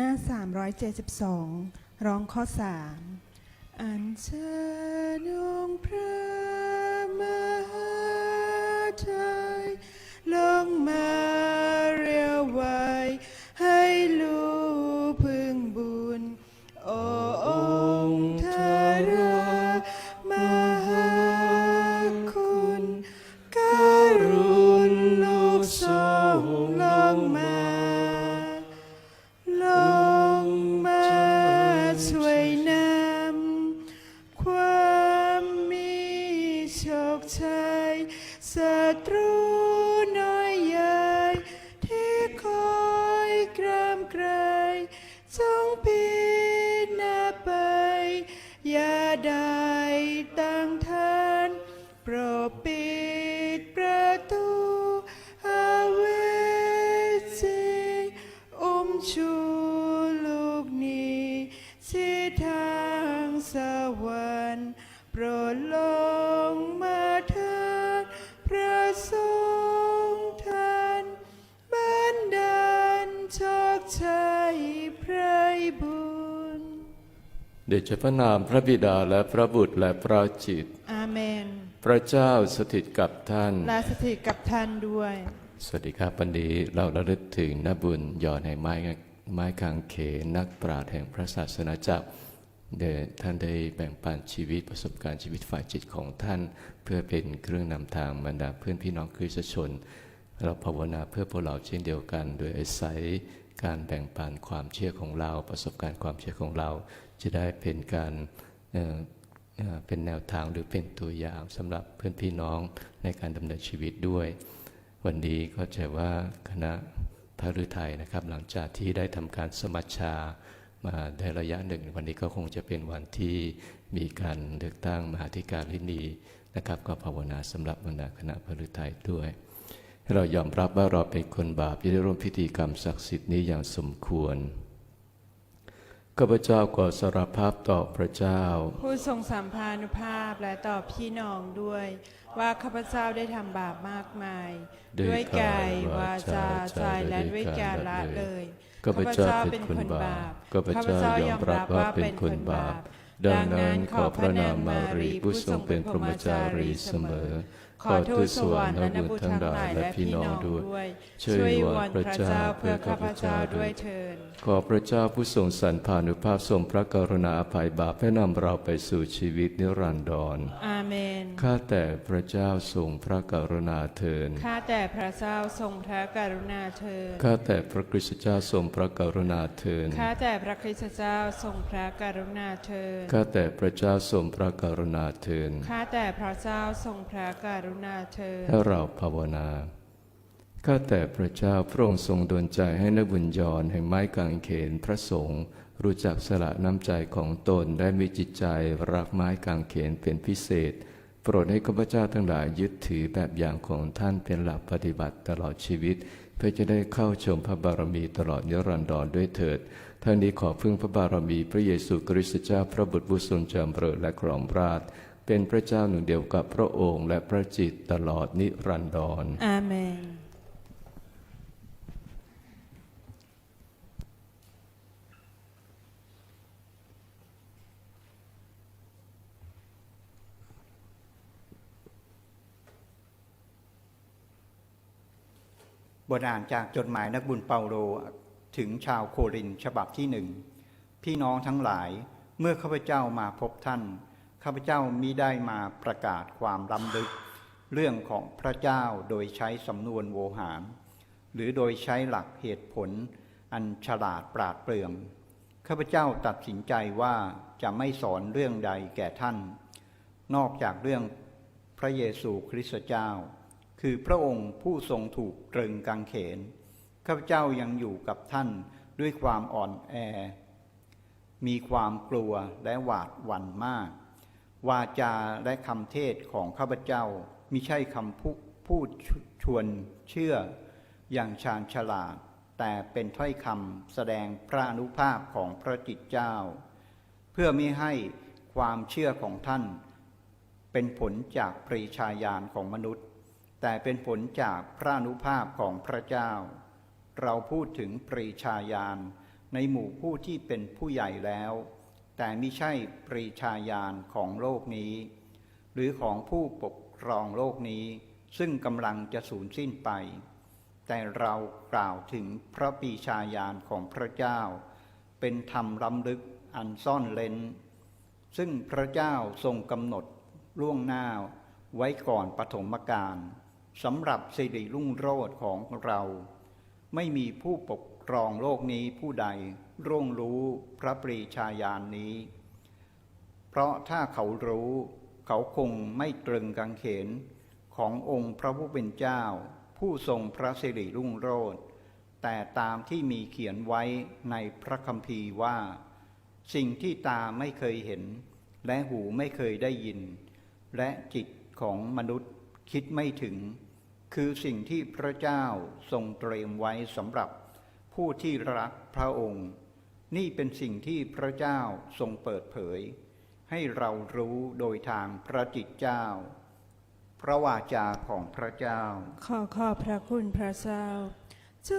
หน้า 372 ร้องข้อ 3 อันเชิญองค์พระมหาไทยลงมา เดชพระนามพระบิดาและพระบุตรและพระจิต อาเมน พระเจ้าสถิตกับท่าน และสถิตกับท่านด้วย สวัสดีครับวันนี้เราระลึกถึงนบุญยอดในไม้ไม้กางเขนนักปราชญ์แห่งพระศาสนาจักรเดชท่านได้แบ่งปันชีวิตประสบการณ์ชีวิตฝ่ายจิตของท่าน เพื่อเป็นเครื่องนำทางบรรดาเพื่อนพี่น้องคริสตชน เราภาวนาเพื่อพวกเราเช่นเดียวกัน โดยอาศัยการแบ่งปันความเชื่อของเรา ประสบการณ์ความเชื่อของเรา จะได้เป็นการเป็นแนวทางหรือเป็นตัวอย่างสำหรับเพื่อนพี่น้องในการดำเนินชีวิตด้วย วันนี้ก็จะว่าคณะพระฤทัยนะครับ หลังจากที่ได้ทำการสมัชชามาได้ระยะหนึ่ง วันนี้ก็คงจะเป็นวันที่มีการเลือกตั้งมหาธิการลินีนะครับ ก็ภาวนาสำหรับบรรดาคณะพระฤทัยด้วยให้เรายอมรับว่าเราเป็นคนบาปที่ได้ร่วมพิธีกรรมศักดิ์สิทธิ์นี้อย่างสมควร ข้าพเจ้าขอสารภาพต่อพระเจ้า ผู้ทรงสัมภานุภาพและต่อพี่น้องด้วย ว่าข้าพเจ้าได้ทำบาปมากมาย ด้วยด้วยกายวาาจาจาใจใจและและด้ด้ววยยกาการรละละเลเลยยข้าพเจ้าเป็นคนบาปข้าพเจ้ายอมรับว่าเป็นคนบาป ดังนั้นขอพระนามมารีผู้ทรงเป็นพรหมจารีเสมอ ขอทูตสวรรค์และบุตรทั้งหลายและพี่น้องด้วย ช่วยวิงวอนพระเจ้าเพื่อข้าพเจ้าด้วยเถิดดขอพระเจ้าผู้ทรงสรรพานุภาพทรงพระกรุณาอภัยบาปให้นำเราไปสู่ชีวิตนิรันดรอาเมนข้าแต่พระเจ้าทรงพระกรุณาเถิดข้าแต่พระเจ้าทรงพระกรุณาเถิดข้าแต่พระคริสตเจ้าทรงพระกรุณาเถิดข้าแต่พระคริสตเจ้าทรงพระกรุณาเถิดข้าแต่พระเจ้าทรงพระกรุณาเถิดข้าแต่พระเจ้าทรงพระกรุณาเถิดให้เราภาวนา ข้าแต่พระเจ้าพระองค์ทรงดลใจให้นักบุญยอนแห่งไม้กางเขนพระสงฆ์รู้จักสละน้ำใจของตนและมีจิตใจรักไม้กางเขนเป็นพิเศษ โปรดให้ข้าพเจ้าทั้งหลายยึดถือแบบอย่างของท่านเป็นหลักปฏิบัติตลอดชีวิต เพื่อจะได้เข้าชมพระบารมีตลอดนิรันดรด้วยเถิดทั้งนี้ขอพึ่งพระบารมีพระเยซูคริสต์เจ้าพระบุตรผู้ทรงจำเริญและกล่อมราช เป็นพระเจ้าหนึ่งเดียวกับพระองค์ และพระจิตรตลอดนิรันดรอาเมนบทอ่านจากจดหมายนักบุญเปาโลถึงชาวโครินธ์ฉบับที่หนึ่ง พี่น้องทั้งหลายเมื่อข้าพเจ้ามาพบท่าน ข้าพเจ้ามิได้มาประกาศความล้ำลึก เรื่องของพระเจ้าโดยใช้สำนวนโวหาร หรือโดยใช้หลักเหตุผล อันฉลาดปราดเปรื่องข้าพเจ้าตัดสินใจว่าจะไม่สอนเรื่องใดแก่ท่าน นอกจากเรื่องพระเยซูคริสต์เจ้า คือพระองค์ผู้ทรงถูกตรึงกางเขนข้าพเจ้ายังอยู่กับท่านด้วยความอ่อนแอ มีความกลัวและหวาดหวั่นมาก วาจาและคำเทศของข้าพเจ้ามิใช่คำพูพูดชวนเชื่ออย่างชาญฉลาด แต่เป็นถ้อยคำแสดงพระอนุภาพของพระจิตเจ้า เพื่อไม่ให้ความเชื่อของท่าน เป็นผลจากปรีชาญาณของมนุษย์ แต่เป็นผลจากพระอนุภาพของพระเจ้า เราพูดถึงปรีชาญาณในหมู่ผู้ที่เป็นผู้ใหญ่แล้ว แต่ไม่ใช่ปรีชาญาณของโลกนี้ หรือของผู้ปกครองโลกนี้ ซึ่งกำลังจะสูญสิ้นไป แต่เรากล่าวถึงพระปรีชาญาณของพระเจ้า เป็นธรรมล้ำลึกอันซ่อนเลนซึ่งพระเจ้าทรงกำหนดล่วงหน้าไว้ก่อนปฐมกาลสำหรับสิริรุ่งโรจน์ของเรา ไม่มีผู้ปกครองโลกนี้ผู้ใด ร่วงรู้พระปรีชาญาณนี้ เพราะถ้าเขารู้เขาคงไม่ตรึงกังเขนขององค์พระผู้เป็นเจ้า ผู้ทรงพระสิริรุ่งโรจน์แต่ตามที่มีเขียนไว้ในพระคัมภีร์ว่า สิ่งที่ตาไม่เคยเห็น และหูไม่เคยได้ยิน และจิตของมนุษย์คิดไม่ถึง คือสิ่งที่พระเจ้าทรงเตรียมไว้สำหรับผู้ที่รักพระองค์ นี่เป็นสิ่งที่พระเจ้าทรงเปิดเผย ให้เรารู้โดยทางพระจิตเจ้า พระวาจาของพระเจ้า ขอขอบพระคุณพระเจ้า จ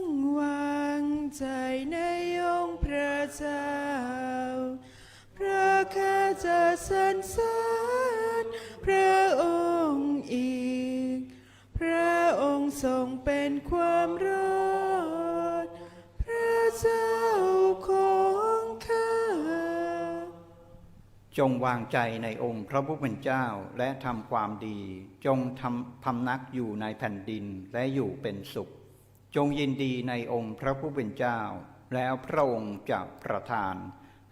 งวางใจในองค์พระเจ้า พระข้าจะสรรเสริญพระองค์อีก พระองค์ทรงเป็นความรอดพระเจ้า จงวางใจในองค์พระผู้เป็นเจ้าและทำความดี จงทำพำนักอยู่ในแผ่นดินและอยู่เป็นสุข จงยินดีในองค์พระผู้เป็นเจ้า แล้วพระองค์จะประทาน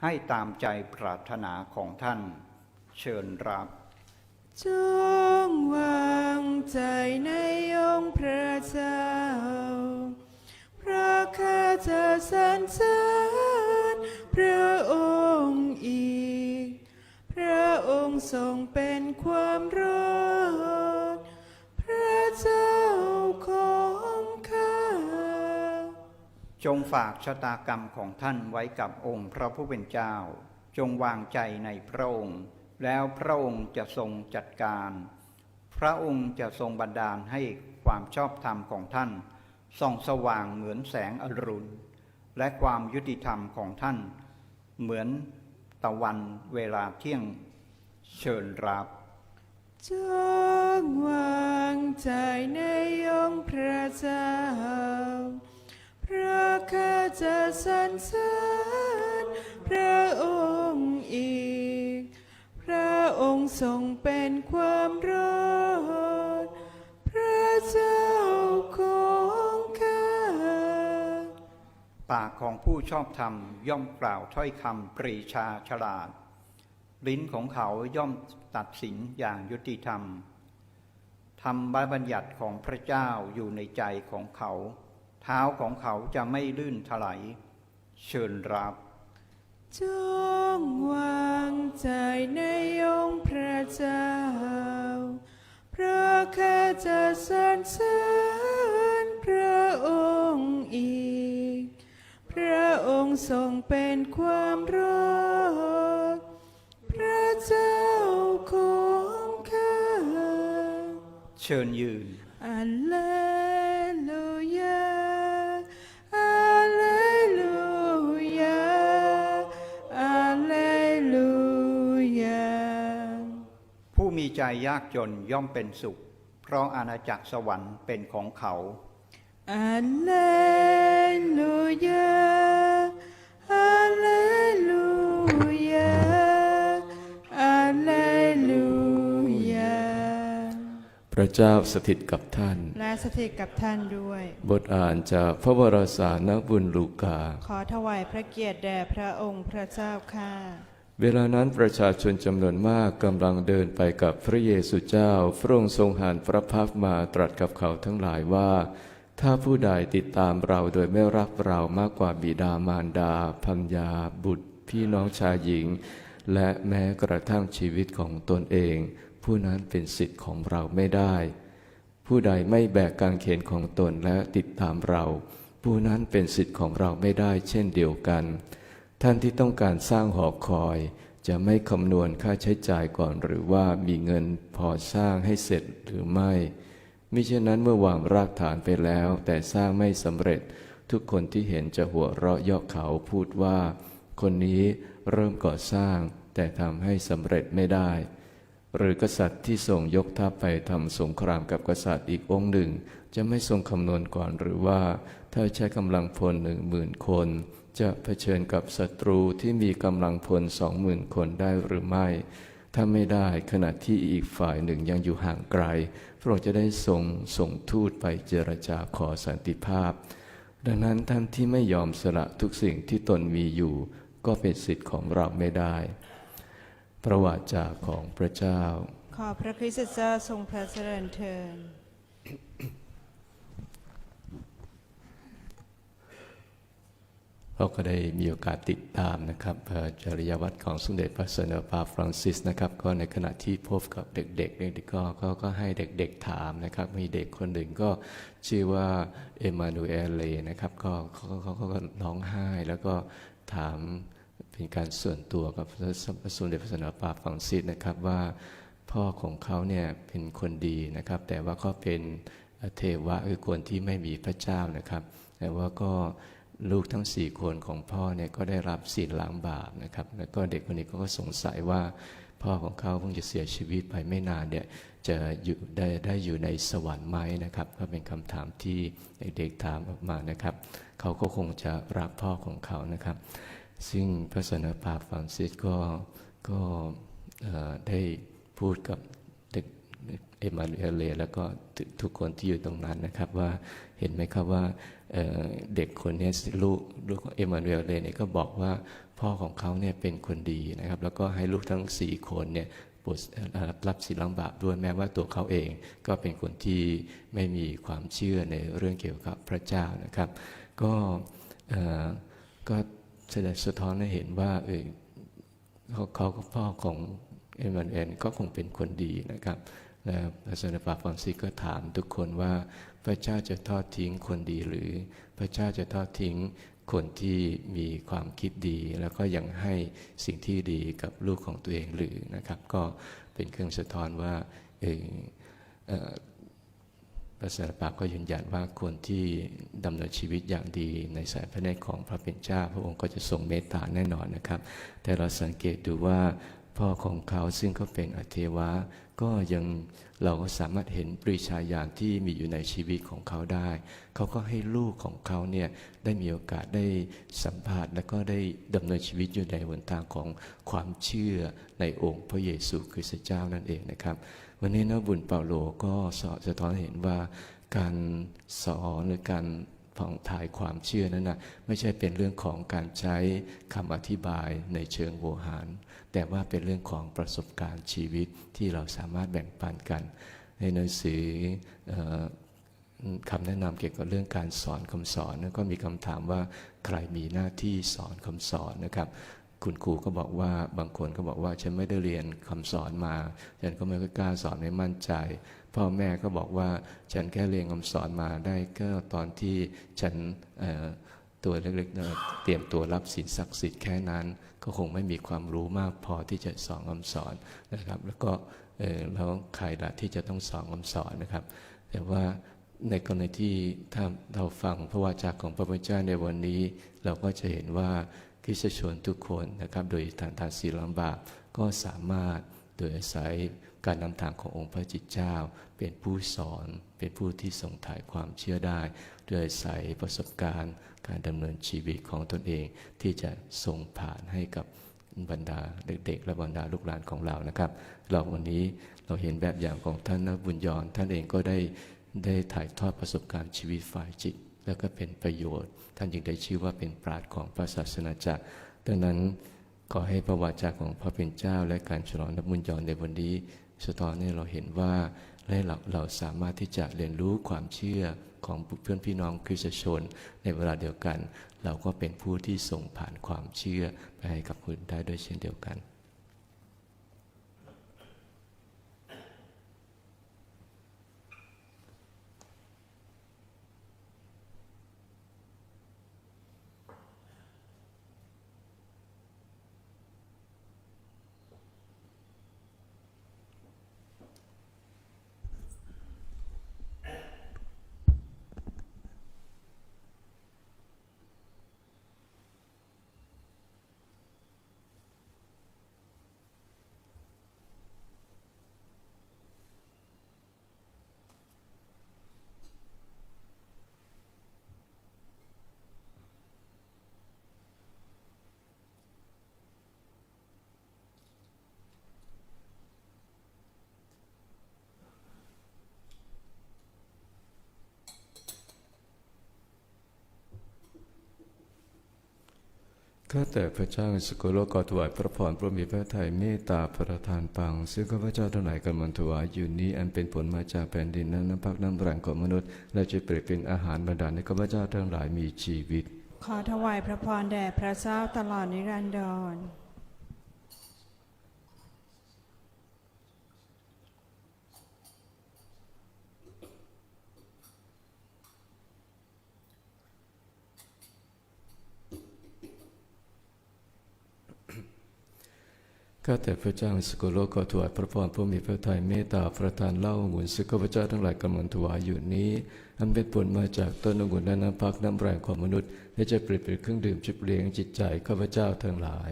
ให้ตามใจปรารถนาของท่าน เชิญรับ จงวางใจในองค์พระเจ้า พระข้าจะสรรเสริญพระองค์ ค์ทรงเป็นความรอดพระเจ้าของข้า จงฝากชะตากรรมของท่านไว้กับองค์พระผู้เป็นเจ้า จงวางใจในพระองค์ แล้วพระองค์จะทรงจัดการ พระองค์จะทรงบันดาลให้ความชอบธรรมของท่านส่องสว่างเหมือนแสงอรุณ และความยุติธรรมของท่าน เหมือนตะวันเวลาเที่ยง เชิญรับ จงวางใจในองค์พระเจ้า พระข้าจะสรรเสริญพระองค์อีก พระองค์ทรงเป็นความรอด พระเจ้าของข้า ปากของผู้ชอบธรรมย่อมกล่าวถ้อยคำปรีชาฉลาด ลิ้นของเขาย่อมตัดสินอย่างยุติธรรมธรรมบัญญัติของพระเจ้าอยู่ในใจของเขา เท้าของเขาจะไม่ลื่นถลายเชิญรับจงวางใจในองค์พระเจ้า พระข้าจะสรรเสริญพระองค์อีก พระองค์ทรงเป็นความร เชิญยืนอัลเลลูยาอัลเลลูยาอัลเลลูยาผู้มีใจยากจนย่อมเป็นสุข เพราะอาณาจักรสวรรค์เป็นของเขาอัลเลลูยา พระเจ้าสถิตกับท่าน และสถิตกับท่านด้วย บทอ่านจากพระวรสารนักบุญลูกา ขอถวายพระเกียรติแด่พระองค์พระเจ้าค่ะ เวลานั้นประชาชนจำนวนมากกำลังเดินไปกับพระเยซูเจ้า พระองค์ทรงหันพระพักตร์มาตรัสกับเขาทั้งหลายว่า ถ้าผู้ใดติดตามเราโดยไม่รักเรามากกว่าบิดามารดาพัญญาบุตร พี่น้องชายหญิง และแม้กระทั่งชีวิตของตนเอง ผู้นั้นเป็นสิทธิ์ของเราไม่ได้ ผู้ใดไม่แบกกางเขนของตนและติดตามเรา ผู้นั้นเป็นสิทธิ์ของเราไม่ได้เช่นเดียวกัน ท่านที่ต้องการสร้างหอคอย จะไม่คำนวณค่าใช้จ่ายก่อน หรือว่ามีเงินพอสร้างให้เสร็จหรือไม่มิฉะนั้นเมื่อวางรากฐานไปแล้ว แต่สร้างไม่สำเร็จ ทุกคนที่เห็นจะหัวเราะยาะเขาพูดว่า คนนี้เริ่มก่อสร้าง แต่ทำให้สำเร็จไม่ได้ หรือกษัตริย์ที่ส่งยกทัพไปทำสงครามกับกษัตริย์อีกองค์หนึ่ง จะไม่ทรงคำนวณก่อนหรือว่า ถ้าใช้กำลังพลหนึ่งหมื่นคน จะเผชิญกับศัตรูที่มีกำลังพลสองหมื่นคนได้หรือไม่ ถ้าไม่ได้ขณะที่อีกฝ่ายหนึ่งยังอยู่ห่างไกล พระองค์จะได้ทรงส่งทูตไปเจรจาขอสันติภาพ ดังนั้นท่านที่ไม่ยอมสละทุกสิ่งที่ตนมีอยู่ ก็เป็นสิทธิ์ของเราไม่ได้ ประวัติจากของพระเจ้า ขอพระคริสต์เจ้าทรงพระเจริญเทินเราก็ได้มีโอกาสติดตามนะครับเอ่อจริยวัตรของสมเด็จพระสันตะปาฟรานซิสนะครับ ก็ในขณะที่พบกับเด็กๆเด็กๆก็ก็ก็ให้เด็กๆถามนะครับ มีเด็กคนหนึ่งก็ชื่อว่าเอมานูเอลเลนะครับ ก็เขาเขาเขาก็ร้องไห้แล้วก็ถาม เป็นการส่วนตัวกับพระสมเด็จพระสันตะปาฟรานซิสนะครับว่าพ่อของเขาเนี่ยเป็นคนดีนะครับ แต่ว่าก็เป็นเทวะคือคนที่ไม่มีพระเจ้านะครับ แต่ว่าก็ลูกทั้งสี่คนของพ่อเนี่ยก็ได้รับศีลล้างบาปนะครับ แล้วก็เด็กคนนี้ก็สงสัยว่าพ่อของเขาเพิ่งจะเสียชีวิตไปไม่นานเนี่ยจะอยู่ได้ได้อยู่ในสวรรค์ไหมนะครับ ก็เป็นคำถามที่เด็กๆถามออกมานะครับ เขาก็คงจะรักพ่อของเขานะครับ ซึ่งพระสนปาฟานซิสก็ก็ได้พูดกับเด็กเอมานูเอลเลแล้วก็ทุกคนที่อยู่ตรงนั้นนะครับว่าเห็นไหมครับว่าเเด็กคนนี้ลูกลูกเอมานูเอลเลเนี่ยก็บอกว่าพ่อของเขาเนี่ยเป็นคนดีนะครับ แล้วก็ให้ลูกทั้งสี่คนเนี่ยบทรับศีลล้างบาปด้วยแม้ว่าตัวเขาเองก็เป็นคนที่ไม่มีความเชื่อในเรื่องเกี่ยวกับพระเจ้านะครับ ก็เออก็ แสดงสะท้อนให้เห็นว่าเออเขาเขาก็พ่อของเอ็มานเอลก็คงเป็นคนดีนะครับและพระสนปาฟรานซิก็ถามทุกคนว่าพระเจ้าจะทอดทิ้งคนดีหรือพระเจ้าจะทอดทิ้งคนที่มีความคิดดี แล้วก็ยังให้สิ่งที่ดีกับลูกของตัวเองหรือนะครับ ก็เป็นเครื่องสะท้อนว่าเออ พระสารปาก็ยืนยันว่าคนที่ดำเนินชีวิตอย่างดีในสายพระเนตรของพระเป็นเจ้า พระองค์ก็จะทรงเมตตาแน่นอนนะครับ แต่เราสังเกตดูว่าพ่อของเขาซึ่งก็เป็นอเทวะ ก็ยังเราก็สามารถเห็นปริชาญาณที่มีอยู่ในชีวิตของเขาได้ เขาก็ให้ลูกของเขาเนี่ยได้มีโอกาสได้สัมผัสและก็ได้ดำเนินชีวิตอยู่ในหนทางของความเชื่อในองค์พระเยซูคริสต์เจ้านั่นเองนะครับ วันนี้นะบุญเปาโลก็สอสะท้อนเห็นว่าการสอนหรือการผ่องถ่ายความเชื่อนั้นนะไม่ใช่เป็นเรื่องของการใช้คำอธิบายในเชิงโวหาร แต่ว่าเป็นเรื่องของประสบการณ์ชีวิตที่เราสามารถแบ่งปันกัน ในหนังสือเอ่อคำแนะนำเกี่ยวกับเรื่องการสอนคำสอนก็มีคำถามว่าใครมีหน้าที่สอนคำสอนนะครับ คุณครูก็บอกว่าบางคนก็บอกว่าฉันไม่ได้เรียนคำสอนมา ฉันก็ไม่กล้าสอนไม่มั่นใจ พ่อแม่ก็บอกว่าฉันแค่เรียนคำสอนมาได้ก็ตอนที่ฉันตัวเล็กๆเตรียมตัวรับศีลศักดิ์สิทธิ์แค่นั้น ก็คงไม่มีความรู้มากพอที่จะสอนคำสอนนะครับ แล้วก็แล้วใครละที่จะต้องสอนคำสอนนะครับ แต่ว่าในกรณีที่ถ้าเราฟังพระวาจาของพระพุทธเจ้าในวันนี้ เราก็จะเห็นว่า คริสตชนทุกคนนะครับโดยฐานทานศีลลำบากก็สามารถโดยอาศัยการนำทางขององค์พระจิตเจ้า เป็นผู้สอนเป็นผู้ที่ส่งถ่ายความเชื่อได้ โดยอาศัยประสบการณ์ การดำเนินชีวิตของตนเอง ที่จะส่งผ่านให้กับบรรดาเด็กๆ และบรรดาลูกหลานของเรานะครับ เราวันนี้เราเห็นแบบอย่างของท่านนบุญยอนท่านเองก็ได้ได้ถ่ายทอดประสบการณ์ชีวิตฝ่ายจิต แล้วก็เป็นประโยชน์ ท่านจึงได้ชื่อว่าเป็นปราดของพระศาสนาจักรดังนั้นขอให้พระวาจาของพระเป็นเจ้า และการฉลองนับบุญยอนในวันนี้สะท้อนให้เราเห็นว่าและเราเราสามารถที่จะเรียนรู้ความเชื่อของเพื่อนพี่น้องคริสตชน ในเวลาเดียวกัน เราก็เป็นผู้ที่ส่งผ่านความเชื่อไปให้กับคนได้ด้วยเช่นเดียวกัน ข้าแต่พระเจ้าสกุลโลกอถวายพระพรพระมีพระทัยเมตตาประทานปัง ซึ่งข้าพเจ้าทั้งหลายกำลังถวายอยู่นี้อันเป็นผลมาจากแผ่นดินนั้นน้ำพักน้ำแรงของมนุษย์ และจะเปรียบเป็นอาหารบรรดาในข้าพเจ้าทั้งหลายมีชีวิต ขอถวายพระพรแด่พระเจ้าตลอดนิรันดร ข้าแต่พระเจ้าสกุลโลกขอถวายพระพรผู้มีพระทัยเมตตาประทานเล่าองุ่นซึ่งข้าพเจ้าทั้งหลายกำลังถวายอยู่นี้อันเป็นผลมาจากต้นองุ่นและน้ำพักน้ำแรงของมนุษย์และจะเปลี่ยนเป็นเครื่องดื่มชุบเลี้ยงจิตใจข้าพเจ้าทั้งหลาย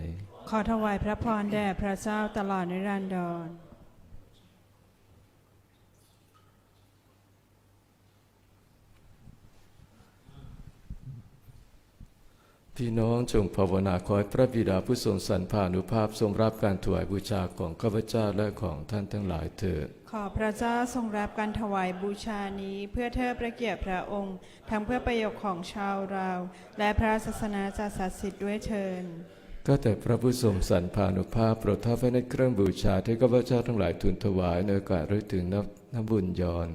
ขอถวายพระพรแด่พระเจ้าตลอดนิรันดร พี่น้องจงภาวนาขอให้พระบิดาผู้ทรงสรรพานุภาพทรงรับการถวายบูชาของข้าพเจ้าและของท่านทั้งหลายเถิด ขอพระเจ้าทรงรับการถวายบูชานี้เพื่อเทิดพระเกียรติพระองค์ ทั้งเพื่อประโยชน์ของชาวเรา และพระศาสนาจักรศักดิ์สิทธิ์ด้วยเทินก็แต่พระผู้ทรงสรรพานุภาพโปรดทอดไว้ในเครื่องบูชาที่ข้าพเจ้าทั้งหลายทูลถวายในโอกาสรึกถึงนับนบุญยอน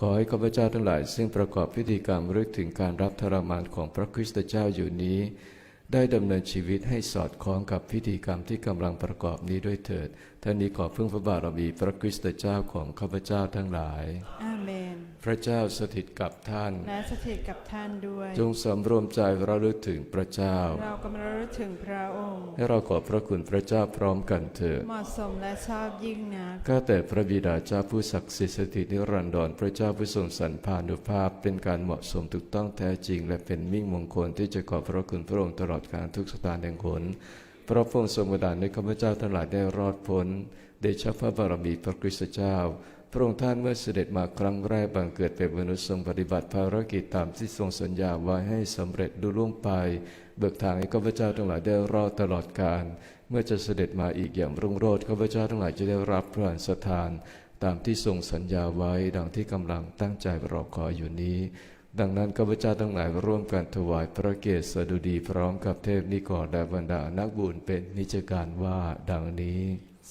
ขอให้ข้าพเจ้าทั้งหลาย ซึ่งประกอบพิธีกรรมรึกถึงการรับทรมานของพระคริสตเจ้าอยู่นี้ ได้ดำเนินชีวิตให้สอดคล้องกับพิธีกรรมที่กำลังประกอบนี้ด้วยเถิด ท่านนี้ขอพึ่งพระบารมีพระคริสตเจ้าของข้าพเจ้าทั้งหลาย อาเมน พระเจ้าสถิตกับท่าน และสถิตกับท่านด้วย จงสำรวมใจระลึกถึงพระเจ้า เรากำลังระลึกถึงพระองค์ ให้เราขอบพระคุณพระเจ้าพร้อมกันเถิด เหมาะสมและชอบยิ่งนักข้าแต่พระบิดาเจ้าผู้ศักดิ์สิทธิ์สถิตนิรันดรพระเจ้าผู้ทรงสรรพานุภาพ เป็นการเหมาะสมถูกต้องแท้จริง และเป็นมิ่งมงคลที่จะขอบพระคุณพระองค์ตลอดการทุกสถานแห่งหนเพราะพระองค์ทรงบันดาลให้ข้าพเจ้าทั้งหลายได้รอดพ้นเดชะพระบารมีพระคริสตเจ้า พระองค์ท่านเมื่อเสด็จมาครั้งแรกบังเกิดเป็นมนุษย์ทรงปฏิบัติภารกิจตามที่ทรงสัญญาไว้ให้สำเร็จดุล่วงไป เบิกทางให้ข้าพเจ้าทั้งหลายได้รอดตลอดกาลเมื่อจะเสด็จมาอีกอย่างรุ่งโรจน์ข้าพเจ้าทั้งหลายจะได้รับพระราชทาน ตามที่ทรงสัญญาไว้ดังที่กำลังตั้งใจรอคอยอยู่นี้ ดังนั้นข้าพเจ้าทั้งหลายร่วมกันถวายพระเกียรติสดุดีพร้อมกับเทพนิกรและบรรดานักบุญเป็นนิจการว่าดังนี้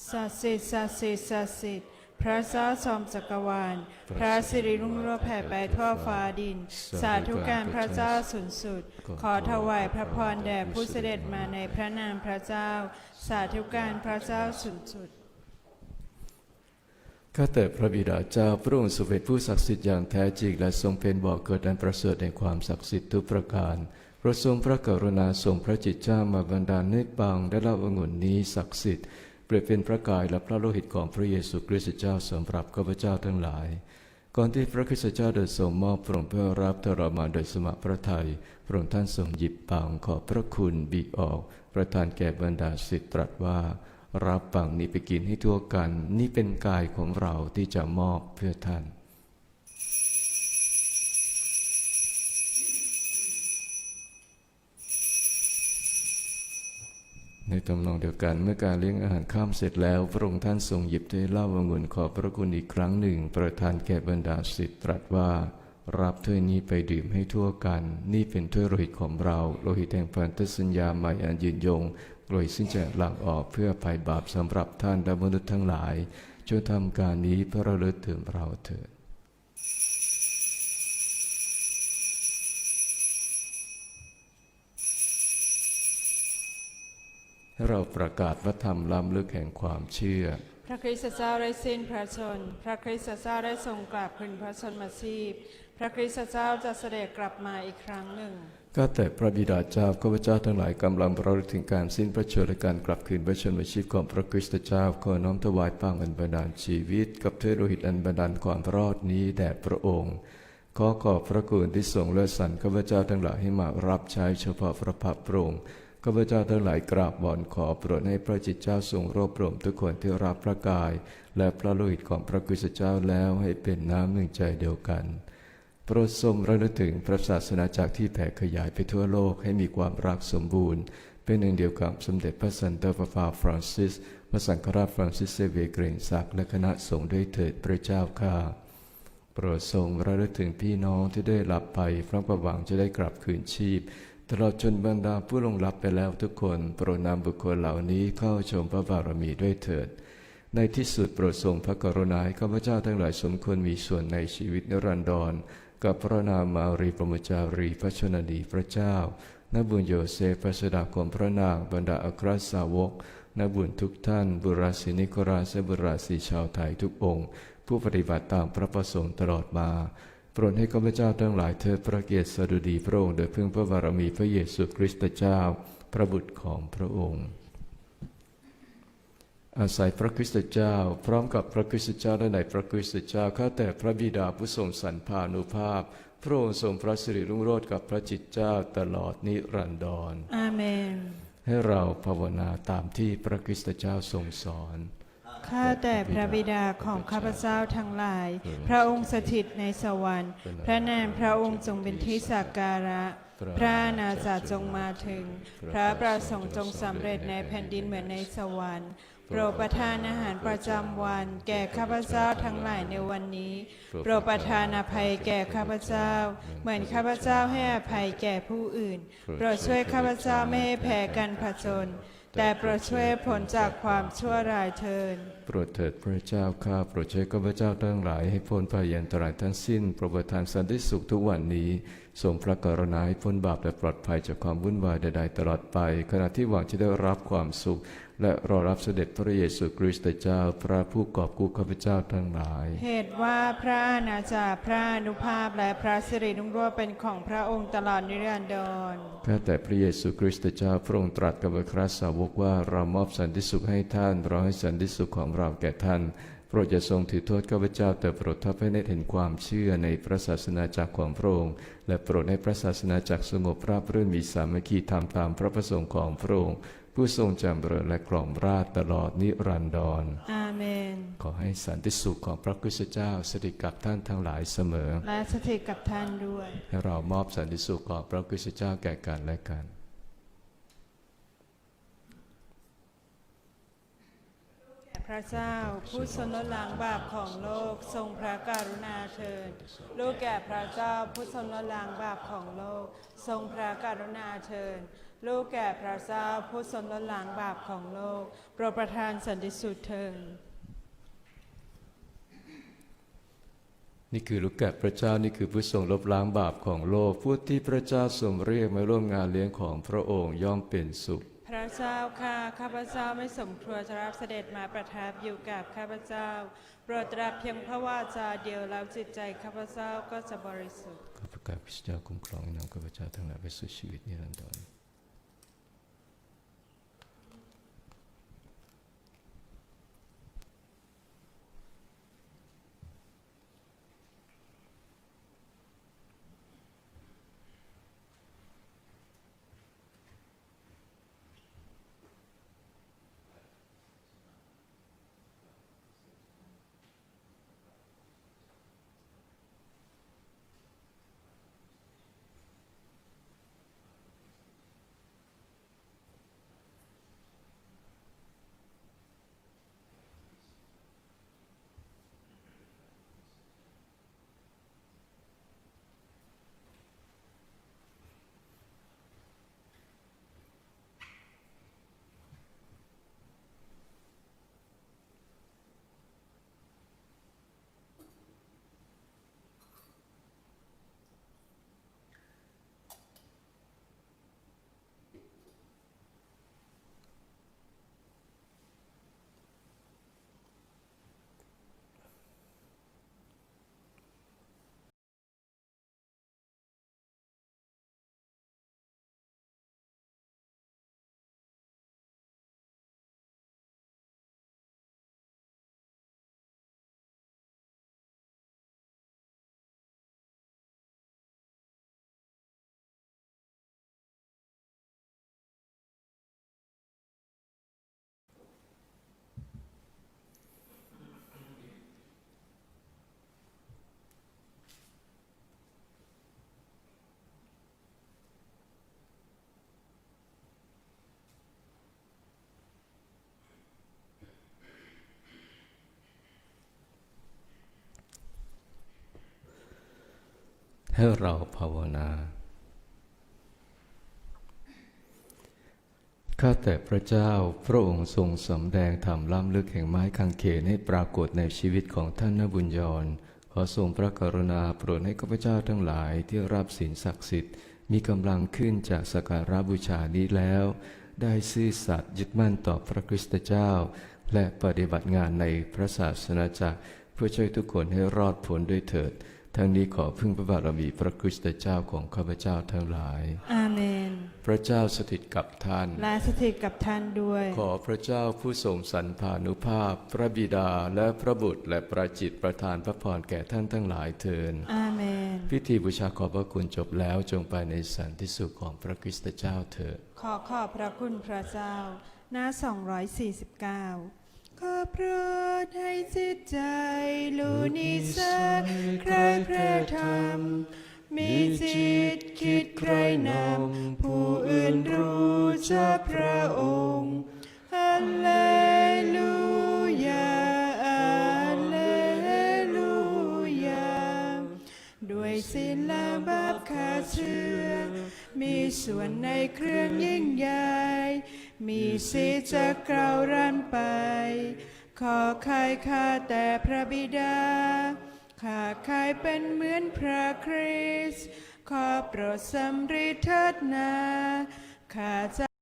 ศักดิ์สิทธิ์ศักดิ์สิทธิ์ศักดิ์สิทธิ์พระเจ้าทรงจักรวาล พระสิริรุ่งโรจน์แผ่ไปทั่วฟ้าดิน สาธุการพระเจ้าสูงสุด ขอถวายพระพรแด่ผู้เสด็จมาในพระนามพระเจ้า สาธุการพระเจ้าสูงสุด ข้าแต่พระบิดาเจ้าพระองค์ทรงเป็นผู้ศักดิ์สิทธิ์อย่างแท้จริงและทรงเป็นบ่อเกิดอันประเสริฐในความศักดิ์สิทธิ์ทุกประการพระทรงพระกรุณาทรงพระจิตเจ้ามาบันดาลให้ปังได้รับองุ่นนี้ศักดิ์สิทธิ์เปรียบเป็นพระกายและพระโลหิตของพระเยซูคริสต์เจ้าสำหรับข้าพเจ้าทั้งหลาย ก่อนที่พระคริสต์เจ้าเดินทรงมอบพระองค์เพื่อรับทรมานโดยสมัครพระทัยพระองค์ท่านทรงหยิบปังขอบพระคุณบีออก ประทานแก่บรรดาศิษย์ตรัสว่า รับปังนี้ไปกินให้ทั่วกัน นี่เป็นกายของเราที่จะมอบเพื่อท่าน ในตำนองเดียวกันเมื่อการเลี้ยงอาหารข้ามเสร็จแล้ว พระองค์ท่านทรงหยิบถ้วยเหล้าองุ่นขอบพระคุณอีกครั้งหนึ่ง ประทานแก่บรรดาศิษย์ตรัสว่ารับถ้วยนี้ไปดื่มให้ทั่วกัน นี่เป็นถ้วยโลหิตของเรา โลหิตแห่งพันธสัญญาใหม่อันยืนยง โลหิตซึ่งจะหลั่งออกเพื่อภัยบาปสำหรับท่านและมนุษย์ทั้งหลายจงทำการนี้เพื่อระลึกถึงเราเถิดให้เราประกาศวัฒธรรมล้ำลึกแห่งความเชื่อ พระคริสต์เจ้าได้สิ้นพระชน พระคริสต์เจ้าได้ทรงกลับคืนพระชนมาชีพ พระคริสต์เจ้าจะเสด็จกลับมาอีกครั้งหนึ่ง ก็แต่พระบิดาเจ้าข้าพเจ้าทั้งหลายกำลังประลึกถึงการสิ้นพระชนและการกลับคืนพระชนมชีพของพระคริสตเจ้าขอน้อมถวายปังอันบันดาลชีวิต กับเทโลหิตอันบันดาลความรอดนี้แด่พระองค์ ขอขอบพระคุณที่ทรงเลือกสรรข้าพเจ้าทั้งหลายให้มารับใช้เฉพาะพระพักตร์พระองค์ข้าพเจ้าทั้งหลายกราบบ่อนขอโปรดให้พระจิตเจ้าทรงรวบรวมทุกคนที่รับพระกาย และพระโลหิตของพระคริสตเจ้าแล้วให้เป็นน้ำหนึ่งใจเดียวกัน โปรดทรงระลึกถึงพระศาสนาจักที่แผ่ขยายไปทั่วโลกให้มีความรักสมบูรณ์ เป็นหนึ่งเดียวกับสมเด็จพระสันตะปาปาฟรานซิส พระสังฆราชฟรานซิสเซเวเกรงศักดิ์และคณะสงฆ์ด้วยเถิดพระเจ้าข้าโปรดทรงระลึกถึงพี่น้องที่ได้หลับไปพร้อมกับหวังจะได้กลับคืนชีพตลอดจนบรรดาผู้ลงรับไปแล้วทุกคนโปรดนำบุคคลเหล่านี้เข้าชมพระบารมีด้วยเถิด ในที่สุดโปรดทรงพระกรุณาให้ข้าพเจ้าทั้งหลายสมควรมีส่วนในชีวิตนิรันดร กับพระนามมารีปรมจารีพระชนนีพระเจ้านบุญโยเซฟพระสดาของพระนางบรรดาอัครสาวกนบุญทุกท่าน บุราศินิโคราสและบุราศีชาวไทยทุกองค์ ผู้ปฏิบัติตามพระประสงค์ตลอดมาโปรดให้ข้าพเจ้าทั้งหลายเทิดพระเกียรติสดุดีพระองค์โดยพึ่งพระบารมีพระเยซูคริสต์เจ้า พระบุตรของพระองค์ อาศัยพระคริสต์เจ้า พร้อมกับพระคริสต์เจ้าและในพระคริสต์เจ้าข้าแต่พระบิดาผู้ทรงสรรพานุภาพ พระองค์ทรงพระสิริรุ่งโรจน์กับพระจิตเจ้าตลอดนิรันดรอาเมน ให้เราภาวนาตามที่พระคริสต์เจ้าทรงสอนข้าแต่พระบิดาของข้าพเจ้าทั้งหลาย พระองค์สถิตในสวรรค์ พระนามพระองค์จงเป็นที่สักการะ พระอาณาจักรจงมาถึง พระประสงค์จงสำเร็จในแผ่นดินเหมือนในสวรรค์ โปรดประทานอาหารประจำวัน แก่ข้าพเจ้าทั้งหลายในวันนี้ โปรดประทานอภัยแก่ข้าพเจ้า เหมือนข้าพเจ้าให้อภัยแก่ผู้อื่น โปรดช่วยข้าพเจ้าไม่ให้แพ้กันผจญแต่โปรดช่วยผลจากความชั่วร้ายเทินโปรดเถิดพระเจ้าข้าโปรดช่วยข้าพเจ้าทั้งหลายให้พ้นภัยอันตรายทั้งสิ้น โปรดประทานสันติสุขทุกวันนี้ ทรงพระกรุณาให้พ้นบาปและปลอดภัยจากความวุ่นวายใดๆตลอดไป ขณะที่หวังจะได้รับความสุข และรอรับเสด็จพระเยซูคริสต์เจ้า พระผู้กอบกู้ข้าพเจ้าทั้งหลาย เหตุว่าพระอาณาจักรพระอนุภาพและพระสิริรุ่งโรจน์เป็นของพระองค์ตลอดนิรันดรข้าแต่พระเยซูคริสต์เจ้าพระองค์ตรัสกับอัครสาวกว่าเรามอบสันติสุขให้ท่านเราให้สันติสุขของเราแก่ท่านโป รดอย่าทรงถือโทษข้าพเจ้า แต่โปรดทำให้ได้เห็นความเชื่อในพระศาสนาจักรของพระองค์ และโปรดให้พระศาสนาจักรสงบราบรื่นมีสามัคคีทำตามพระประสงค์ของพระองค์ ผู้ทรงจำเริญและกล่อมราชตลอดนิรันดรอาเมน ขอให้สันติสุขของพระคริสต์เจ้าสถิตกับท่านทั้งหลายเสมอ และสถิตกับท่านด้วย ให้เรามอบสันติสุขของพระคริสต์เจ้าแก่กันและกัน พระเจ้า ผู้ทรงลดล้างบาปของโลกทรงพระกรุณาเชิญ ลูกแก่พระเจ้า ผู้ทรงลดล้างบาปของโลก ทรงพระกรุณาเชิญ ลูกแก่พระเจ้า ผู้ทรงลดล้างบาปของโลก โปรดประทานสันติสุขเถิดนี่คือลูกแกะพระเจ้านี่คือผู้ทรงลบล้างบาปของโลก ผู้ที่พระเจ้าทรงเรียกมาร่วมงานเลี้ยงของพระองค์ย่อมเป็นสุข ระเจ้าค่ะข้าพเจ้าไม่สมควรจะรับเสด็จมาประทับอยู่กับข้าพเจ้าโปรดตรับเพียงพระวาจาเดียวแล้วจิตใจข้าพเจ้าก็จะบริสุทธิ์ขอพระกาพิเจ้าคุ้มครองนำข้าพเจ้าทั้งหลายไปสู่ชีวิตนิรันดร์ ให้เราภาวนาข้าแต่พระเจ้าพระองค์ทรงสำแดงธรรมล้ำลึกแห่งไม้กางเขนให้ปรากฏในชีวิตของท่านนบุญยรขอทรงพระกรุณาโปรดให้ข้าพเจ้าทั้งหลายที่รับศีลศักดิ์สิทธิ์ มีกำลังขึ้นจากสกการะบูชานี้แล้ว ได้ซื่อสัตย์ยึดมั่นต่อพระคริสตเจ้า และปฏิบัติงานในพระศาสนาจักร เพื่อช่วยทุกคนให้รอดพ้นด้วยเถิด ทั้งนี้ขอพึ่งพระบารมีพระคริสตเจ้าของข้าพเจ้าทั้งหลาย อาเมน พระเจ้าสถิตกับท่าน และสถิตกับท่านด้วย ขอพระเจ้าผู้ทรงสรรพานุภาพ พระบิดาและพระบุตรและประจิตประทานพระพรแก่ท่านทั้งหลายเทินอาเมน พิธีบูชาขอบพระคุณจบแล้วจงไปในสันติสุขของพระคริสตเจ้าเถิด ขอขอบพระคุณพระเจ้า หน้า 249ขอ โปรดให้จิตใจลูนิสัยใครพระธรรม มีจิตคิดใครนำผู้อื่นรู้จักพระองค์ฮัลเลลูยาฮัลเลลูยา ด้วยศีลและบาปขาเชื่อ มีส่วนในเครื่องยิ่งใหญ่มีสิจะกล่าวรันไป ขอใครข้าแต่พระบิดา ข้าใครเป็นเหมือนพระคริสต์ขอโปรดสำริดเถิดนา ข้าจะ